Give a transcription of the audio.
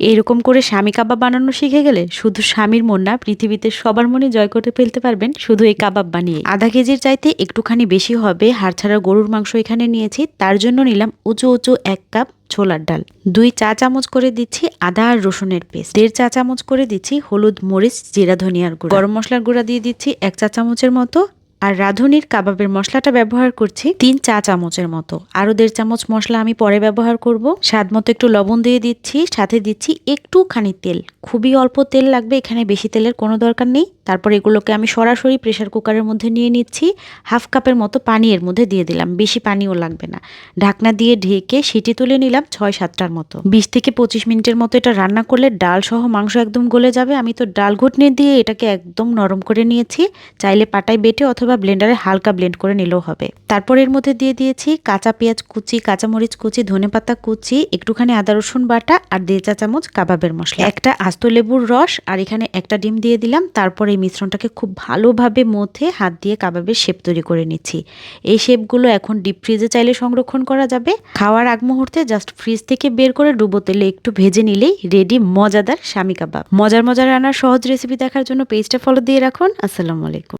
এরকম করে স্বামী কাবাব বানানো শিখে গেলে শুধু স্বামীর মন না, পৃথিবীতে সবার মনে জয় করে ফেলতে পারবেন শুধু এই কাবাব বানিয়ে আধা কেজির চাইতে একটুখানি বেশি হবে হাড় ছাড়া গরুর মাংস এখানে নিয়েছি, তার জন্য নিলাম উঁচু উঁচু এক কাপ ছোলার ডাল। দুই চা চামচ করে দিচ্ছি আদা আর রসুনের পেস্ট। দেড় চা চামচ করে দিচ্ছি হলুদ মরিচ, জিরা, ধনিয়ার গুঁড়া। গরম মশলার গুঁড়া দিয়ে দিচ্ছি এক চা চামচের মতো আর রাঁধুনির কাবাবের মশলাটা ব্যবহার করছি তিন চা চামচের মতো। আরও দেড় চামচ মশলা আমি পরে ব্যবহার করব। স্বাদ মতো একটু লবণ দিয়ে দিচ্ছি, সাথে দিচ্ছি একটুখানি তেল। খুবই অল্প তেল লাগবে, এখানে বেশি তেলের কোনো দরকার নেই। তারপর এগুলোকে আমি সরাসরি প্রেশার কুকারের মধ্যে নিয়ে নিচ্ছি। হাফ কাপের মতো পানি এর মধ্যে দিয়ে দিলাম, বেশি পানিও লাগবে না। ঢাকনা দিয়ে ঢেকে সিটি তুলে নিলাম ছয় সাতটার মতো। বিশ থেকে পঁচিশ মিনিটের মতো এটা রান্না করলে ডাল সহ মাংস একদম গলে যাবে। আমি তো ডাল ঘুটনি দিয়ে এটাকে একদম নরম করে নিয়েছি। চাইলে পাটায় বেটে অথবা ব্লেন্ডারে হালকা ব্লেন্ড করে নিলেও হবে। তারপর এর মধ্যে দিয়ে দিয়েছি কাঁচা পেঁয়াজ কুচি, কাঁচামরিচ কুচি, ধনেপাতা কুচি, একটুখানি আদা রসুন বাটা আর দেড় চা চামচ কাবাবের মশলা। একটা আস্ত লেবুর রস আর এখানে একটা ডিম দিয়ে দিলাম। তারপর এই মিশ্রণটাকে খুব ভালোভাবে মথে হাত দিয়ে কাবাবের শেপ তৈরি করে নিচ্ছি। এই শেপগুলো এখন ডিপ ফ্রিজে চাইলে সংরক্ষণ করা যাবে। খাওয়ার আগ মুহূর্তে জাস্ট ফ্রিজ থেকে বের করে ডুবো তেলে একটু ভেজে নিলেই রেডি মজাদার স্বামী কাবাব। মজার মজার রান্নার সহজ রেসিপি দেখার জন্য পেজটা ফলো দিয়ে রাখুন। আসসালামু আলাইকুম।